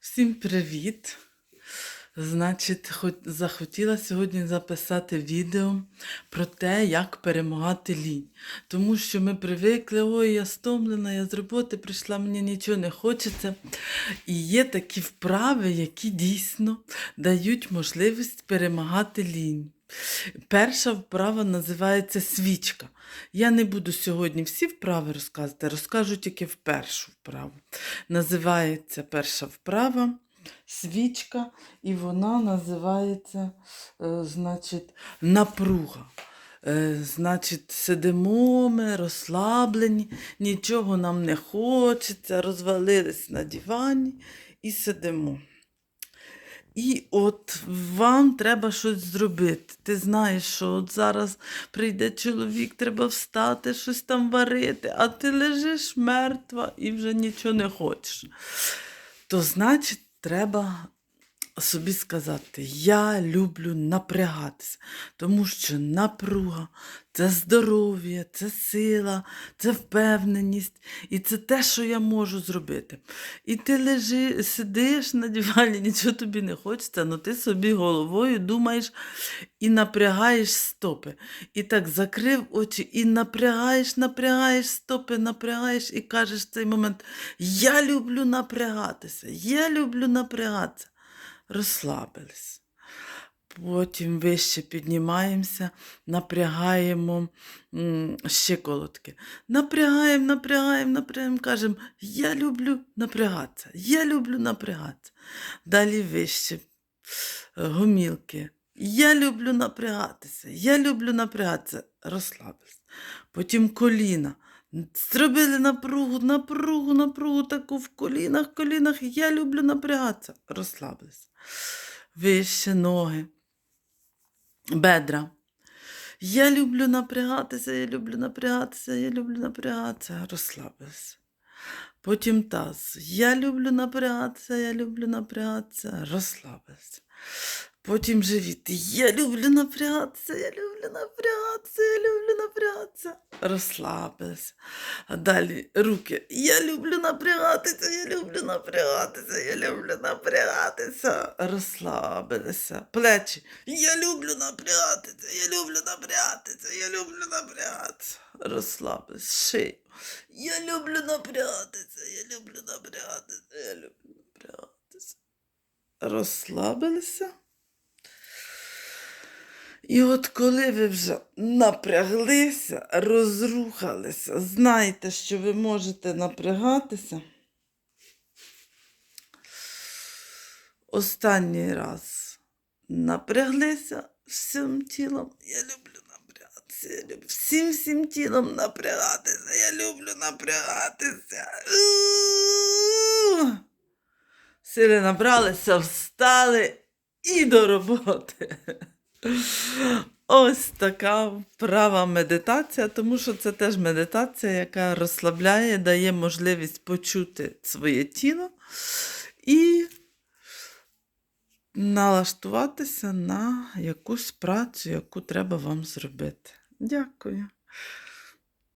Всім привіт! Значить, хоч захотіла сьогодні записати відео про те, як перемагати лінь. Тому що ми привикли, ой, я стомлена, я з роботи прийшла, мені нічого не хочеться. І є такі вправи, які дійсно дають можливість перемагати лінь. Перша вправа називається свічка. Я не буду сьогодні всі вправи розказувати, розкажу тільки в першу вправу. Називається перша вправа свічка, і вона називається, е, значить, напруга. Е, значить, сидимо ми розслаблені, нічого нам не хочеться, розвалились на дивані і сидимо. І от вам треба щось зробити. Ти знаєш, що от зараз прийде чоловік, треба встати, щось там варити, а ти лежиш мертва і вже нічого не хочеш. То значить, треба собі сказати, я люблю напрягатися, тому що напруга це здоров'я, це сила, це впевненість, і це те, що я можу зробити. І ти лежи, сидиш на дивані, нічого тобі не хочеться, але ти собі головою думаєш і напрягаєш стопи. І так закрив очі, і напрягаєш, напрягаєш стопи, напрягаєш, і кажеш в цей момент: Я люблю напрягатися, я люблю напрягатися. Розслабились. Потім вище піднімаємося, напрягаємо м, щиколотки. Напрягаємо, напрягаємо, напрягаємо, кажемо, я люблю напрягатися, я люблю напрягатися. Далі вище е, гомілки. Я люблю напрягатися, я люблю напрягатися. Розслабились. Потім коліна. Зробили напругу, напругу, напругу таку в колінах, колінах. Я люблю напрягатися. Розслабились. Вище ноги бедра. Я люблю напрягатися, я люблю напрягатися, я люблю напрягатися, розслабився. Потім таз. Я люблю напрягатися, я люблю напрягатися, розслабився. Потім живіт. Я люблю напрягатися, я люблю напрягатися, я люблю напрягатися, розслабився. А далі руки. Я люблю напрягатися, я люблю напрягатися, я люблю напрягатися, розслабилися. Плечі. Я люблю напрягатися, я люблю напрягатися, я люблю напрягатися, розслабилися. Шию. Я люблю напрягатися, я люблю напрягатися, я люблю напрягатися. Розслабилися. І от коли ви вже напряглися, розрухалися, знаєте, що ви можете напрягатися. Останній раз напряглися всім тілом. Я люблю напрягатися. Я люблю всім всім тілом напрягатися. Я люблю напрягатися. Сили набралися, встали і до роботи. Ось така вправа медитація, тому що це теж медитація, яка розслабляє, дає можливість почути своє тіло і налаштуватися на якусь працю, яку треба вам зробити. Дякую.